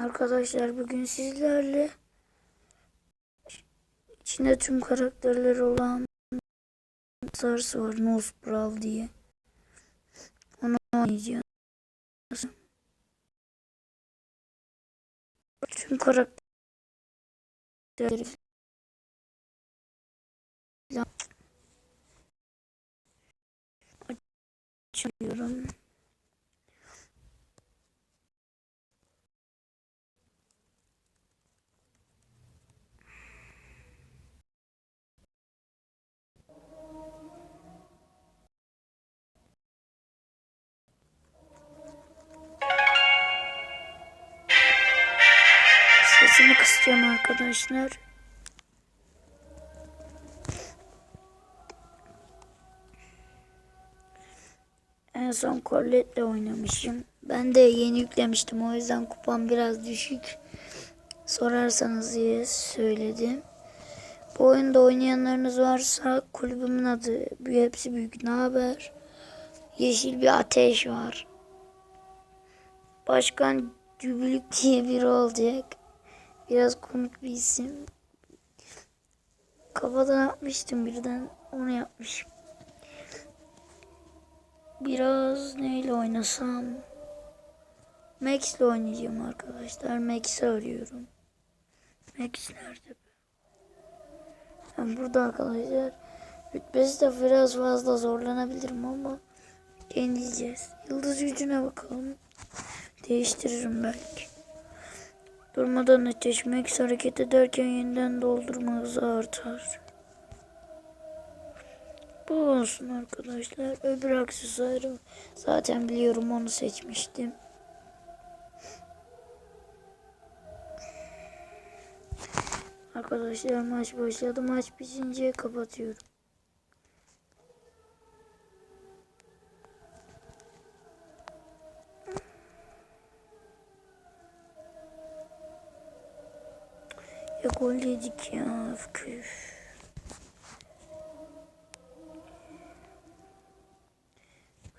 Arkadaşlar bugün sizlerle içinde tüm karakterler olan Stars var Nose Brawl diye. Onu oynayacağız. Tüm karakterleri açıyorum. Sesimi kısacağım arkadaşlar. En son Colette'le oynamışım. Ben de yeni yüklemiştim. O yüzden kupam biraz düşük. Sorarsanız diye söyledim. Bu oyunda oynayanlarınız varsa kulübümün adı hepsi büyük ne haber? Yeşil bir ateş var. Başkan Cübülük diye biri olacak. Biraz komik bir isim. Kafadan yapmıştım birden. Onu yapmışım. Biraz neyle oynasam? Max'le oynayacağım arkadaşlar. Max'i arıyorum. Max nerede? Ben burada arkadaşlar. Rütbesi de biraz fazla zorlanabilirim ama deneyeceğiz. Yıldız gücüne bakalım. Değiştiririm belki. Durmadan ateş Max hareket ederken yeniden doldurma hızı artar. Bu olsun arkadaşlar. Öbür aksesuarı zaten biliyorum onu seçmiştim. Arkadaşlar maç başladı. Maç bitince kapatıyorum. Ya gol yedik ya. Küf.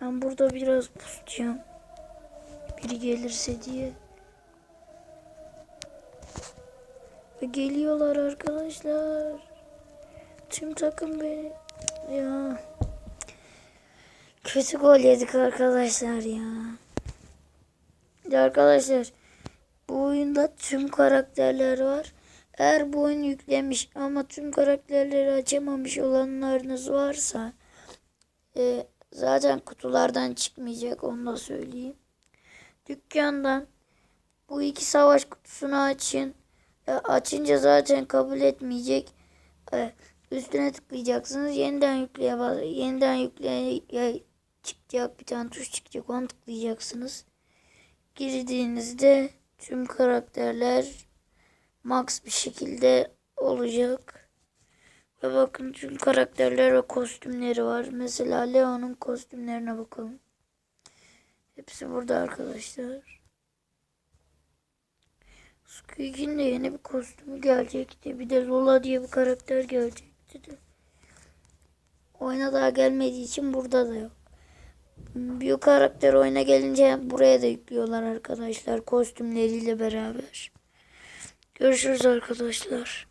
Ben burada biraz pusacağım. Biri gelirse diye. Ve geliyorlar arkadaşlar. Tüm takım beni ya. Kötü gol yedik arkadaşlar ya. Ya arkadaşlar bu oyunda tüm karakterler var. Eğer bu oyun yüklemiş ama tüm karakterleri açamamış olanlarınız varsa e, zaten kutulardan çıkmayacak onu da söyleyeyim. Dükkandan bu iki savaş kutusunu açın. E, açınca zaten kabul etmeyecek. E, üstüne tıklayacaksınız. Yeniden yükleye bas yeniden yükleye çıkacak bir tane tuş çıkacak. Onu tıklayacaksınız. Girdiğinizde tüm karakterler max bir şekilde olacak. Ve bakın tüm karakterler ve kostümleri var. Mesela Leon'un kostümlerine bakalım. Hepsi burada arkadaşlar. Squeak'in de yeni bir kostümü gelecekti. Bir de Lola diye bir karakter gelecekti de. Oyuna daha gelmediği için burada da yok. Büyük karakter oyuna gelince buraya da yüklüyorlar arkadaşlar kostümleriyle beraber. Görüşürüz arkadaşlar.